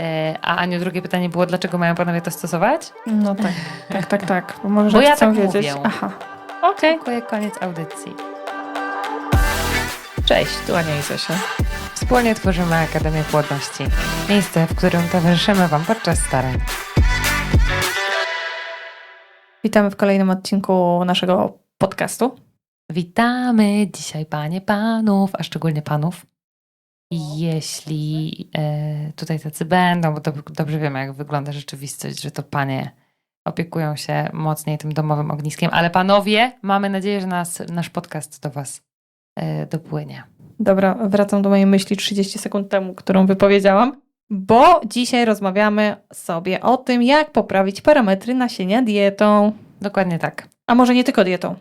E, A Aniu, drugie pytanie było, dlaczego mają panowie to stosować? No tak, tak, tak, tak. Bo może Bo ja tak wiedzieć. mówię. Aha. Okej. Dziękuję, koniec audycji. Cześć, tu Ania i Zosia. Wspólnie tworzymy Akademię Płodności. Miejsce, w którym towarzyszymy Wam podczas starań. Witamy w kolejnym odcinku naszego podcastu. Witamy dzisiaj panie panów, a szczególnie panów. Jeśli e, tutaj tacy będą, bo dob- dobrze wiemy, jak wygląda rzeczywistość, że to panie opiekują się mocniej tym domowym ogniskiem, ale panowie, mamy nadzieję, że nas, nasz podcast do Was e, dopłynie. Dobra, wracam do mojej myśli 30 sekund temu, którą wypowiedziałam, bo dzisiaj rozmawiamy sobie o tym, jak poprawić parametry nasienia dietą. Dokładnie tak. A może nie tylko dietą.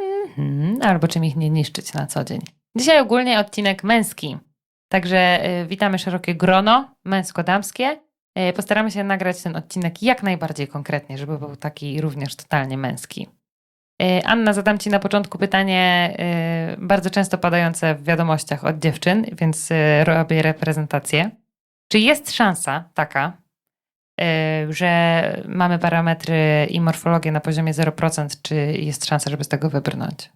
Mhm, albo czym ich nie niszczyć na co dzień. Dzisiaj ogólnie odcinek męski. Także y, witamy szerokie grono męsko-damskie. Y, postaramy się nagrać ten odcinek jak najbardziej konkretnie, żeby był taki również totalnie męski. Y, Anna, zadam Ci na początku pytanie bardzo często padające w wiadomościach od dziewczyn, więc robię reprezentację. Czy jest szansa taka, że mamy parametry i morfologię na poziomie 0%, czy jest szansa, żeby z tego wybrnąć?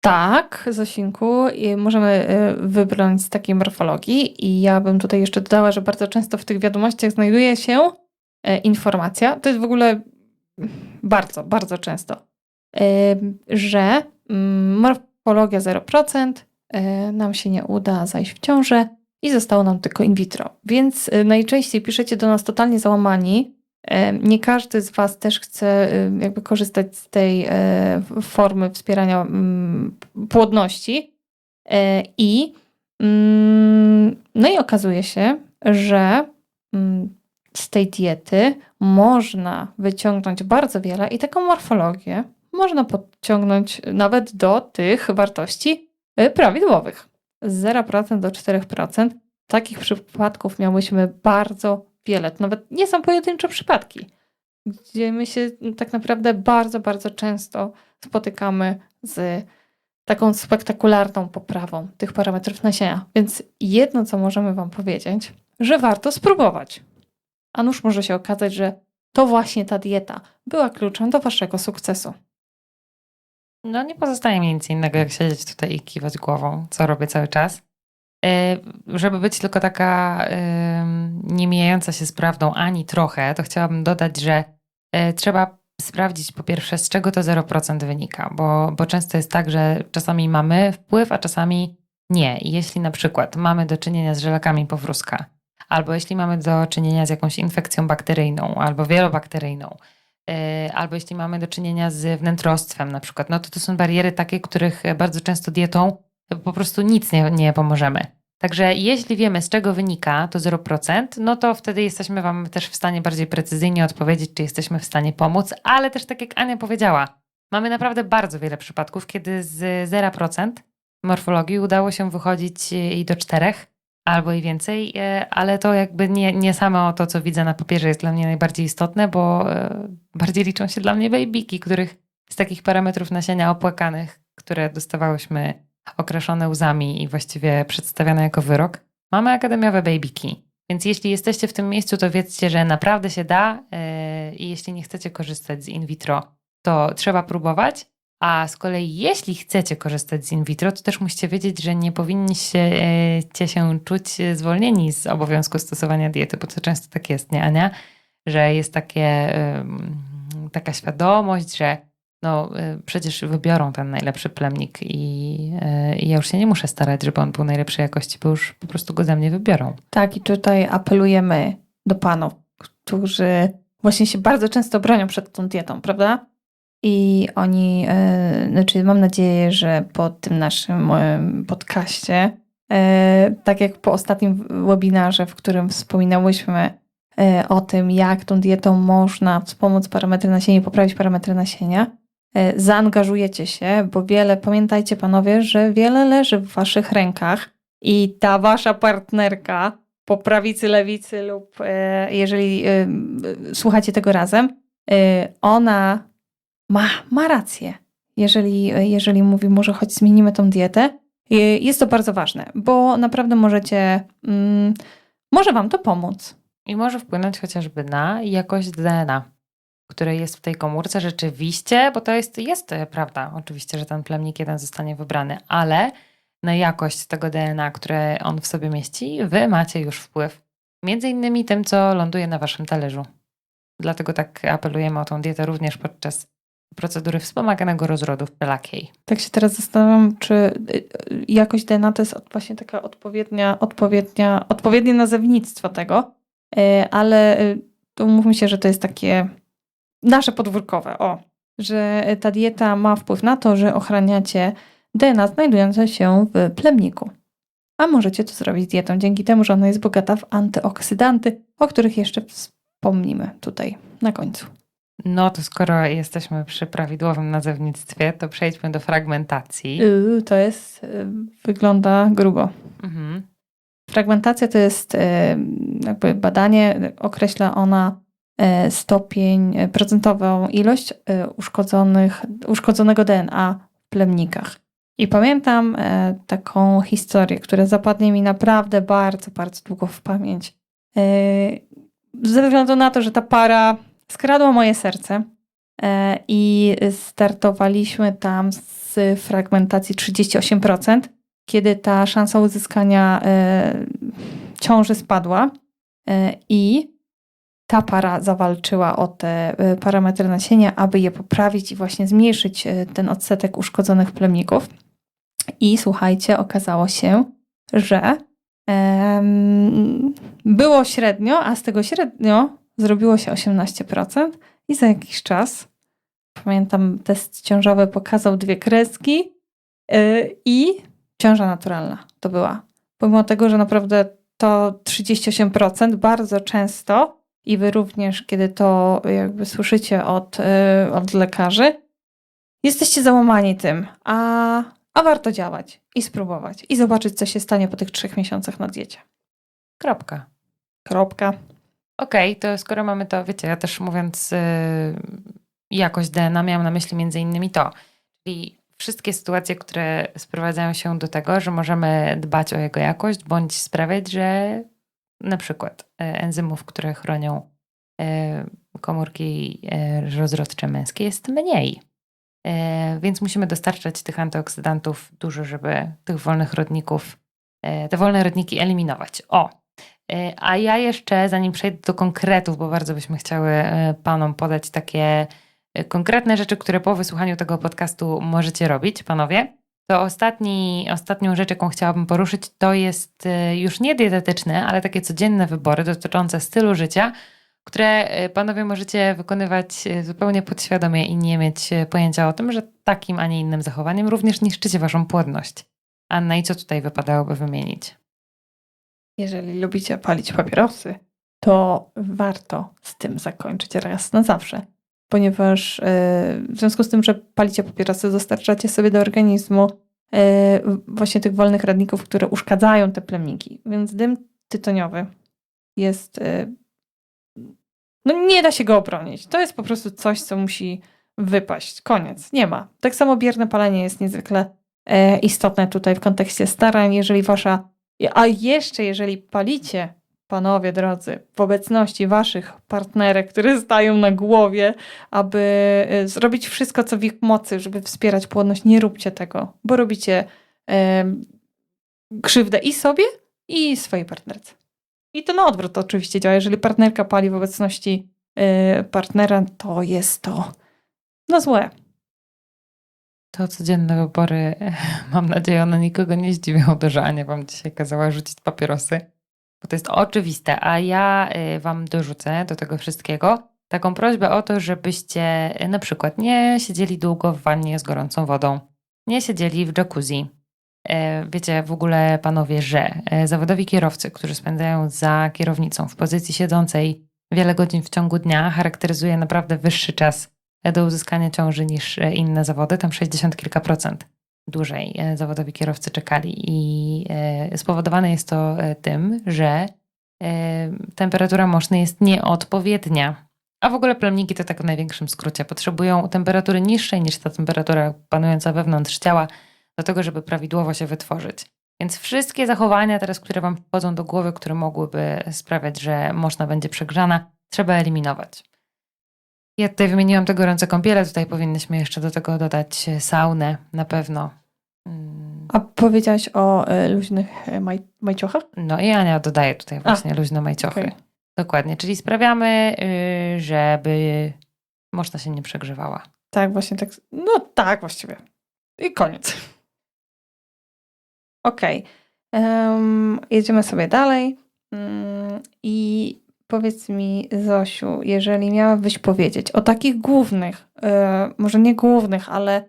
Tak, Zosinku, i możemy y, wybrnąć z takiej morfologii i ja bym tutaj jeszcze dodała, że bardzo często w tych wiadomościach znajduje się e, informacja, to jest w ogóle bardzo, bardzo często, y, że mm, morfologia 0%, y, nam się nie uda zajść w ciążę i zostało nam tylko in vitro. Więc najczęściej piszecie do nas totalnie załamani, E, Nie każdy z Was też chce jakby korzystać z tej e, formy wspierania płodności. E, I mm, no i okazuje się, że mm, z tej diety można wyciągnąć bardzo wiele i taką morfologię można podciągnąć nawet do tych wartości e, prawidłowych. Z 0% do 4%. Takich przypadków miałyśmy bardzo wiele. Nawet nie są pojedyncze przypadki, gdzie my się tak naprawdę bardzo, bardzo często spotykamy z taką spektakularną poprawą tych parametrów nasienia. Więc jedno, co możemy Wam powiedzieć, że warto spróbować. A nuż może się okazać, że to właśnie ta dieta była kluczem do Waszego sukcesu. No nie pozostaje mi nic innego, jak siedzieć tutaj i kiwać głową, co robię cały czas. Yy, żeby być tylko taka yy, nie mijająca się z prawdą ani trochę, to chciałabym dodać, że yy, trzeba sprawdzić po pierwsze, z czego to 0% wynika, bo, bo często jest tak, że czasami mamy wpływ, a czasami nie. I jeśli na przykład mamy do czynienia z żelakami powrózka, albo jeśli mamy do czynienia z jakąś infekcją bakteryjną albo wielobakteryjną, albo jeśli mamy do czynienia z wnętrostwem na przykład, no to to są bariery takie, których bardzo często dietą po prostu nic nie, nie pomożemy. Także jeśli wiemy, z czego wynika to 0%, no to wtedy jesteśmy Wam też w stanie bardziej precyzyjnie odpowiedzieć, czy jesteśmy w stanie pomóc, ale też tak jak Ania powiedziała, mamy naprawdę bardzo wiele przypadków, kiedy z 0% morfologii udało się wychodzić i do 4 albo i więcej, e, ale to jakby nie, nie samo to, co widzę na papierze jest dla mnie najbardziej istotne, bo e, bardziej liczą się dla mnie babyki, których z takich parametrów nasienia opłakanych, które dostawałyśmy okraszone łzami i właściwie przedstawiane jako wyrok, mamy akademiowe babyki. Więc jeśli jesteście w tym miejscu, to wiedzcie, że naprawdę się da yy, i jeśli nie chcecie korzystać z in vitro, to trzeba próbować. A z kolei jeśli chcecie korzystać z in vitro, to też musicie wiedzieć, że nie powinniście yy, się czuć zwolnieni z obowiązku stosowania diety, bo to często tak jest, nie Ania? Że jest takie, taka świadomość, że no y, przecież wybiorą ten najlepszy plemnik i, y, i ja już się nie muszę starać, żeby on był najlepszej jakości, bo już po prostu go ze mnie wybiorą. Tak, i tutaj apelujemy do panów, którzy właśnie się bardzo często bronią przed tą dietą, prawda? I oni, e, znaczy mam nadzieję, że po tym naszym e, podcaście, e, tak jak po ostatnim webinarze, w którym wspominałyśmy e, o tym, jak tą dietą można wspomóc parametry nasienia poprawić parametry nasienia, zaangażujecie się, bo wiele, pamiętajcie panowie, że wiele leży w waszych rękach i ta wasza partnerka po prawicy, lewicy lub e, jeżeli e, słuchacie tego razem, e, ona ma, ma rację. Jeżeli, jeżeli mówi, może choć zmienimy tą dietę, E, jest to bardzo ważne, bo naprawdę możecie mm, może Wam to pomóc. I może wpłynąć chociażby na jakość DNA, które jest w tej komórce rzeczywiście, bo to jest, jest e, prawda, oczywiście, że ten plemnik jeden zostanie wybrany, ale na jakość tego DNA, które on w sobie mieści, wy macie już wpływ. Między innymi tym, co ląduje na waszym talerzu. Dlatego tak apelujemy o tą dietę również podczas procedury wspomaganego rozrodu w pelakiej. Tak się teraz zastanawiam, czy y, y, jakość DNA to jest właśnie taka odpowiednia, odpowiednia, odpowiednie nazewnictwo tego, ale to umówmy się, że to jest takie nasze podwórkowe, o, że ta dieta ma wpływ na to, że ochraniacie DNA znajdujące się w plemniku. A możecie to zrobić dietą dzięki temu, że ona jest bogata w antyoksydanty, o których jeszcze wspomnimy tutaj na końcu. No to skoro jesteśmy przy prawidłowym nazewnictwie, to przejdźmy do fragmentacji. Yy, to jest, y, wygląda grubo. Mhm. Fragmentacja to jest e, jakby badanie, określa ona stopień, e, procentową ilość e, uszkodzonych, uszkodzonego DNA w plemnikach. I pamiętam e, taką historię, która zapadnie mi naprawdę bardzo, bardzo długo w pamięć. E, Ze względu na to, że ta para skradła moje serce e, i startowaliśmy tam z fragmentacji 38% kiedy ta szansa uzyskania e, ciąży spadła e, i ta para zawalczyła o te e, parametry nasienia, aby je poprawić i właśnie zmniejszyć e, ten odsetek uszkodzonych plemników. I słuchajcie, okazało się, że było średnio, a z tego średnio zrobiło się 18% i za jakiś czas, pamiętam, test ciążowy pokazał dwie kreski e, i ciąża naturalna to była. Pomimo tego, że naprawdę to 38% bardzo często i wy również, kiedy to jakby słyszycie od, yy, od lekarzy, jesteście załamani tym, a, a warto działać i spróbować i zobaczyć, co się stanie po tych trzech miesiącach na diecie. Kropka. Kropka. Okej, to skoro mamy to, wiecie, ja też mówiąc yy, jakość DNA miałam na myśli między innymi to, czyli wszystkie sytuacje, które sprowadzają się do tego, że możemy dbać o jego jakość, bądź sprawiać, że na przykład e, enzymów, które chronią e, komórki e, rozrodcze męskie jest mniej. Więc musimy dostarczać tych antyoksydantów dużo, żeby tych wolnych rodników, te wolne rodniki eliminować. O, A ja jeszcze, zanim przejdę do konkretów, bo bardzo byśmy chciały panom podać takie konkretne rzeczy, które po wysłuchaniu tego podcastu możecie robić, panowie, to ostatni, ostatnią rzecz, jaką chciałabym poruszyć, to jest e, już nie dietetyczne, ale takie codzienne wybory dotyczące stylu życia, które e, panowie możecie wykonywać e, zupełnie podświadomie i nie mieć pojęcia o tym, że takim, a nie innym zachowaniem również niszczycie waszą płodność. Anna, i co tutaj wypadałoby wymienić? Jeżeli lubicie palić papierosy, to warto z tym zakończyć raz na zawsze. Ponieważ e, w związku z tym, że palicie papierosy, dostarczacie sobie do organizmu e, właśnie tych wolnych radników, które uszkadzają te plemniki. Więc dym tytoniowy jest. e, No nie da się go obronić. To jest po prostu coś, co musi wypaść. Koniec. Nie ma. Tak samo bierne palenie jest niezwykle istotne tutaj w kontekście starań. Jeżeli wasza a jeszcze jeżeli palicie, panowie drodzy, w obecności waszych partnerek, które stają na głowie, aby y, zrobić wszystko, co w ich mocy, żeby wspierać płodność, nie róbcie tego, bo robicie em, krzywdę i sobie, i swojej partnerce. I to na odwrót oczywiście działa. Jeżeli partnerka pali w obecności y, partnera, to jest to no złe. To codzienne wybory, mam nadzieję, one nikogo nie zdziwią, że Ania wam dzisiaj kazała rzucić papierosy, bo to jest oczywiste. A ja y, wam dorzucę do tego wszystkiego taką prośbę o to, żebyście y, na przykład nie siedzieli długo w wannie z gorącą wodą, nie siedzieli w jacuzzi. Y, Wiecie w ogóle, panowie, że y, zawodowi kierowcy, którzy spędzają za kierownicą w pozycji siedzącej wiele godzin w ciągu dnia, charakteryzuje naprawdę wyższy czas do uzyskania ciąży niż e, inne zawody, tam 60 kilka procent dłużej e, zawodowi kierowcy czekali i e, spowodowane jest to e, tym, że temperatura mocznej jest nieodpowiednia. A w ogóle plemniki to tak w największym skrócie potrzebują temperatury niższej niż ta temperatura panująca wewnątrz ciała do tego, żeby prawidłowo się wytworzyć. Więc wszystkie zachowania teraz, które Wam wchodzą do głowy, które mogłyby sprawiać, że można będzie przegrzana, trzeba eliminować. Ja tutaj wymieniłam te gorące kąpiele, tutaj powinnyśmy jeszcze do tego dodać saunę na pewno. A powiedziałaś o e, luźnych e, maj, majciochach? No i Ania dodaje tutaj właśnie luźne majciochy. okej. Dokładnie, czyli sprawiamy, y, żeby można się nie przegrzewała. Tak, właśnie tak. No tak, właściwie. I koniec. Okej. Em, jedziemy sobie dalej. Mm, I powiedz mi, Zosiu, jeżeli miałabyś powiedzieć o takich głównych, e, może nie głównych, ale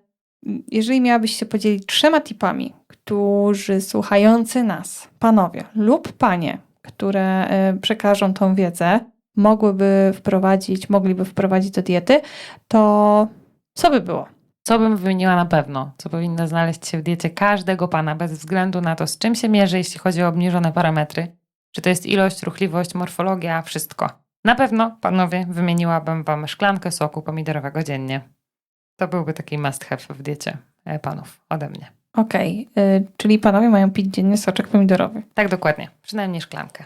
jeżeli miałabyś się podzielić trzema tipami, którzy słuchający nas, panowie lub panie, które e, przekażą tą wiedzę, mogłyby wprowadzić, mogliby wprowadzić do diety, to co by było? Co bym wymieniła na pewno, co powinno znaleźć się w diecie każdego pana, bez względu na to, z czym się mierzy, jeśli chodzi o obniżone parametry, czy to jest ilość, ruchliwość, morfologia, wszystko. Na pewno, panowie, wymieniłabym wam szklankę soku pomidorowego dziennie. To byłby taki must have w diecie e, panów ode mnie. Okej, y, czyli panowie mają pić dziennie soczek pomidorowy. Tak dokładnie, przynajmniej szklankę.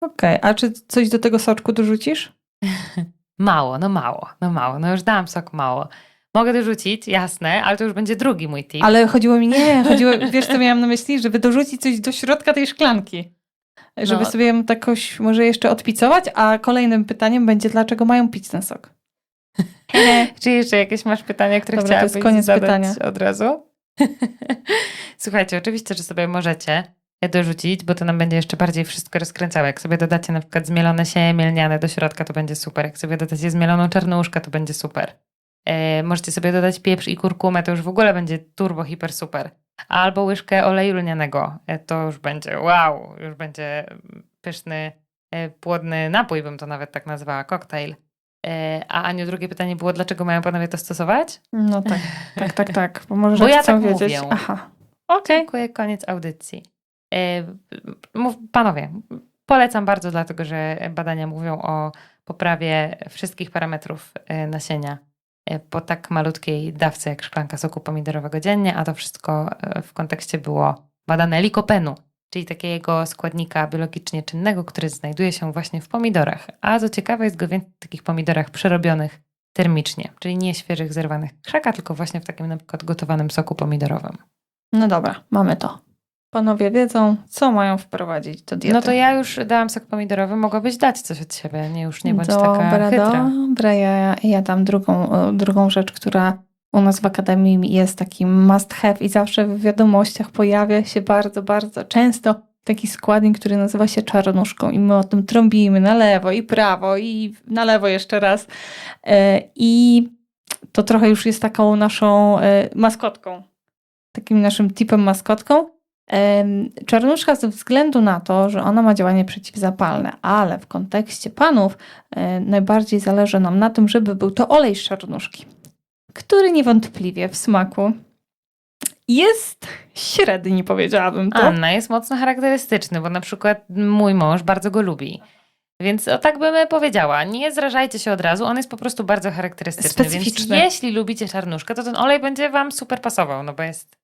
Okej, a czy coś do tego soczku dorzucisz? Mało, no mało, no mało, no już dałam sok mało. Mogę dorzucić, jasne, ale to już będzie drugi mój tip. Ale chodziło mi, nie, chodziło, wiesz co miałam na myśli? Żeby dorzucić coś do środka tej szklanki. Żeby No. sobie ją jakoś może jeszcze odpicować, a kolejnym pytaniem będzie, dlaczego mają pić ten sok? Czy jeszcze jakieś masz pytania, które Dobra, to jest chciałabyś koniec zadać pytania. od razu? Słuchajcie, oczywiście, że sobie możecie dorzucić, bo to nam będzie jeszcze bardziej wszystko rozkręcało. Jak sobie dodacie na przykład zmielone siemię lniane do środka, to będzie super. Jak sobie dodacie zmieloną czarnuszkę, to będzie super. E, możecie sobie dodać pieprz i kurkumę, to już w ogóle będzie turbo, hiper super. Albo łyżkę oleju lnianego, e, to już będzie wow, już będzie pyszny, e, płodny napój, bym to nawet tak nazwała, koktajl. E, A Aniu, drugie pytanie było, dlaczego mają panowie to stosować? No tak, tak, tak, tak. Bo może Bo ja tak wiedzieć. mówię. Aha. Okej. Dziękuję, koniec audycji. E, Mów, panowie, polecam bardzo, dlatego że badania mówią o poprawie wszystkich parametrów e, nasienia po tak malutkiej dawce jak szklanka soku pomidorowego dziennie, a to wszystko w kontekście było badane likopenu, czyli takiego składnika biologicznie czynnego, który znajduje się właśnie w pomidorach. A co ciekawe, jest go więcej w takich pomidorach przerobionych termicznie, czyli nie świeżych, zerwanych krzaka, tylko właśnie w takim na przykład gotowanym soku pomidorowym. No dobra, mamy to. Panowie wiedzą, co mają wprowadzić do diety. No to ja już dałam sok pomidorowy, mogłabyś dać coś od siebie, nie już nie bądź taka Dobra, chytra. dobra, ja, ja dam drugą, drugą rzecz, która u nas w Akademii jest takim must have i zawsze w wiadomościach pojawia się bardzo, bardzo często taki składnik, który nazywa się czarnuszką i my o tym trąbimy na lewo i prawo i na lewo jeszcze raz. E, I to trochę już jest taką naszą e, maskotką, takim naszym tipem maskotką. Em, Czarnuszka ze względu na to, że ona ma działanie przeciwzapalne, ale w kontekście panów e, najbardziej zależy nam na tym, żeby był to olej z czarnuszki, który niewątpliwie w smaku jest średni, powiedziałabym to. Anna jest mocno charakterystyczny, bo na przykład mój mąż bardzo go lubi. Więc o tak bym powiedziała, nie zrażajcie się od razu, on jest po prostu bardzo charakterystyczny. Specyficzny. Więc jeśli lubicie czarnuszkę, to ten olej będzie wam super pasował, no bo jest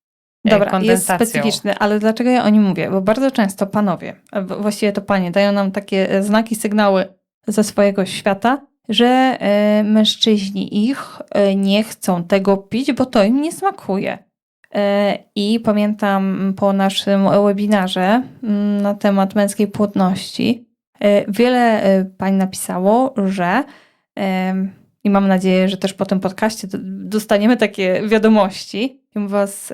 e, Dobra, jest specyficzny, ale dlaczego ja o nim mówię? Bo bardzo często panowie, właściwie to panie, dają nam takie e, znaki, sygnały ze swojego świata, że e, mężczyźni ich e, nie chcą tego pić, bo to im nie smakuje. E, I pamiętam po naszym webinarze mm, na temat męskiej płodności, wiele pań napisało, że i mam nadzieję, że też po tym podcaście do- dostaniemy takie wiadomości. I was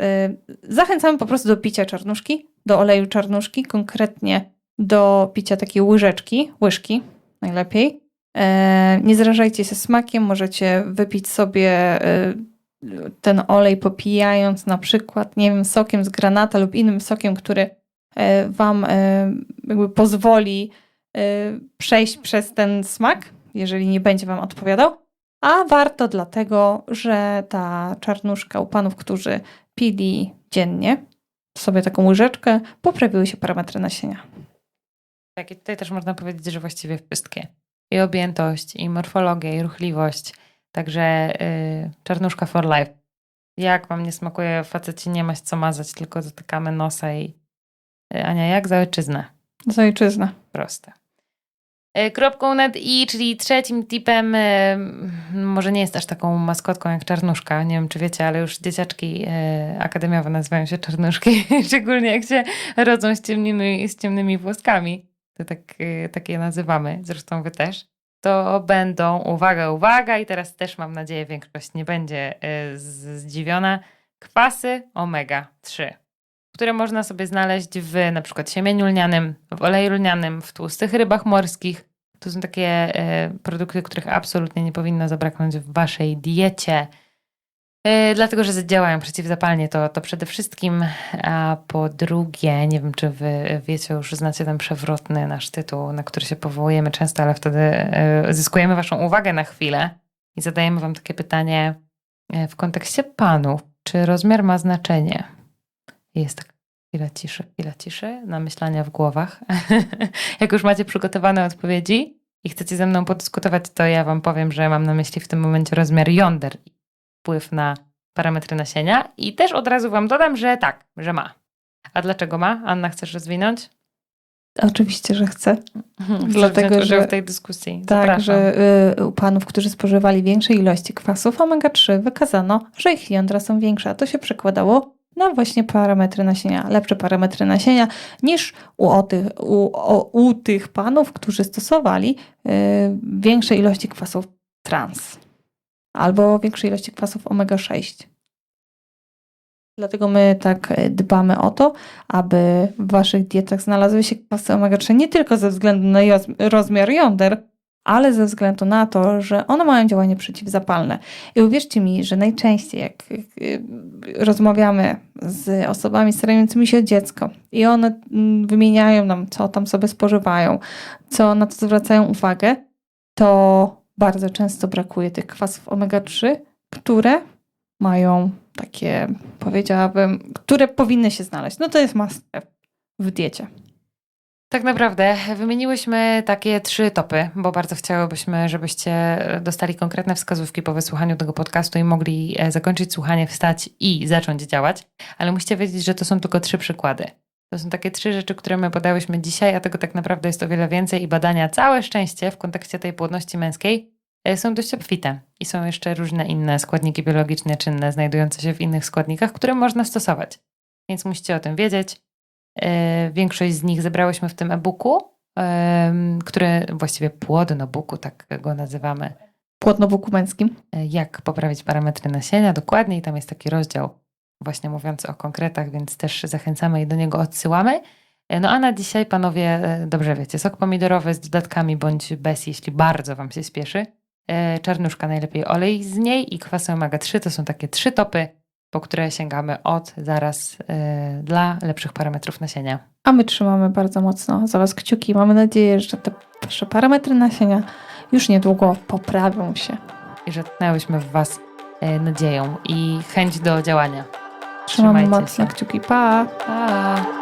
zachęcamy po prostu do picia czarnuszki, do oleju czarnuszki, konkretnie do picia takiej łyżeczki, łyżki najlepiej. E, nie zrażajcie się smakiem, możecie wypić sobie e, ten olej popijając na przykład, nie wiem, sokiem z granata lub innym sokiem, który e, wam jakby pozwoli przejść przez ten smak, jeżeli nie będzie wam odpowiadał. A warto dlatego, że ta czarnuszka u panów, którzy pili dziennie sobie taką łyżeczkę, poprawiły się parametry nasienia. Tak, i tutaj też można powiedzieć, że właściwie wszystkie. I objętość, i morfologia, i ruchliwość. Także y, czarnuszka for life. Jak wam nie smakuje, faceci nie ma co mazać, tylko dotykamy nosa i E, Ania, jak za ojczyznę? Za ojczyznę. Proste. E, Kropką nad i, czyli trzecim tipem, e, może nie jest aż taką maskotką jak czarnuszka, nie wiem czy wiecie, ale już dzieciaczki akademiowe nazywają się czarnuszki, szczególnie jak się rodzą z ciemnymi, z ciemnymi włoskami. To tak, e, tak je nazywamy, zresztą wy też. To będą, uwaga, uwaga, i teraz też mam nadzieję większość nie będzie z- zdziwiona, kwasy omega-3 które można sobie znaleźć w na przykład siemieniu lnianym, w oleju lnianym, w tłustych rybach morskich. To są takie e, produkty, których absolutnie nie powinno zabraknąć w waszej diecie. E, dlatego, że działają przeciwzapalnie, to, to przede wszystkim. A po drugie, nie wiem, czy wy wiecie, już znacie ten przewrotny nasz tytuł, na który się powołujemy często, ale wtedy e, zyskujemy waszą uwagę na chwilę i zadajemy wam takie pytanie e, w kontekście panów. Czy rozmiar ma znaczenie? Jest taka chwila ciszy, chwila ciszy, namyślania w głowach. Jak już macie przygotowane odpowiedzi i chcecie ze mną podyskutować, to ja wam powiem, że mam na myśli w tym momencie rozmiar jąder wpływ na parametry nasienia. I też od razu wam dodam, że tak, że ma. A dlaczego ma? Anna, chcesz rozwinąć? Oczywiście, że chcę. Chcesz Dlatego, że- w tej dyskusji. Tak, Zapraszam. że y, u panów, którzy spożywali większe ilości kwasów omega-3, wykazano, że ich jądra są większe, a to się przekładało na właśnie parametry nasienia, lepsze parametry nasienia niż u, o tych, u, o, u tych panów, którzy stosowali y, większe ilości kwasów trans albo większe ilości kwasów omega-6. Dlatego my tak y, dbamy o to, aby w waszych dietach znalazły się kwasy omega-3 nie tylko ze względu na roz- rozmiar jąder, ale ze względu na to, że one mają działanie przeciwzapalne. I uwierzcie mi, że najczęściej jak y, rozmawiamy z osobami starającymi się o dziecko i one mm, wymieniają nam, co tam sobie spożywają, co na co zwracają uwagę, to bardzo często brakuje tych kwasów omega-3, które mają takie, powiedziałabym, które powinny się znaleźć. No to jest must w diecie. Tak naprawdę wymieniłyśmy takie trzy topy, bo bardzo chciałybyśmy, żebyście dostali konkretne wskazówki po wysłuchaniu tego podcastu i mogli e, zakończyć słuchanie, wstać i zacząć działać. Ale musicie wiedzieć, że to są tylko trzy przykłady. To są takie trzy rzeczy, które my podałyśmy dzisiaj, a tego tak naprawdę jest o wiele więcej i badania, całe szczęście w kontekście tej płodności męskiej e, są dość obfite. I są jeszcze różne inne składniki biologiczne czynne znajdujące się w innych składnikach, które można stosować. Więc musicie o tym wiedzieć. E, Większość z nich zebrałyśmy w tym e-booku, em, który właściwie płodno booku, tak go nazywamy. Płodnobuku męskim. E, Jak poprawić parametry nasienia dokładnie i tam jest taki rozdział właśnie mówiący o konkretach, więc też zachęcamy i do niego odsyłamy. E, No a na dzisiaj, panowie, e, dobrze wiecie, sok pomidorowy z dodatkami bądź bez, jeśli bardzo wam się spieszy. E, Czarnuszka najlepiej olej z niej i kwasy omega-3 to są takie trzy topy, po które sięgamy od zaraz dla lepszych parametrów nasienia. A my trzymamy bardzo mocno za Was kciuki. Mamy nadzieję, że te Wasze parametry nasienia już niedługo poprawią się. i że tknęłyśmy w Was nadzieją i chęć do działania. Trzymajcie mocno kciuki. Pa! Pa!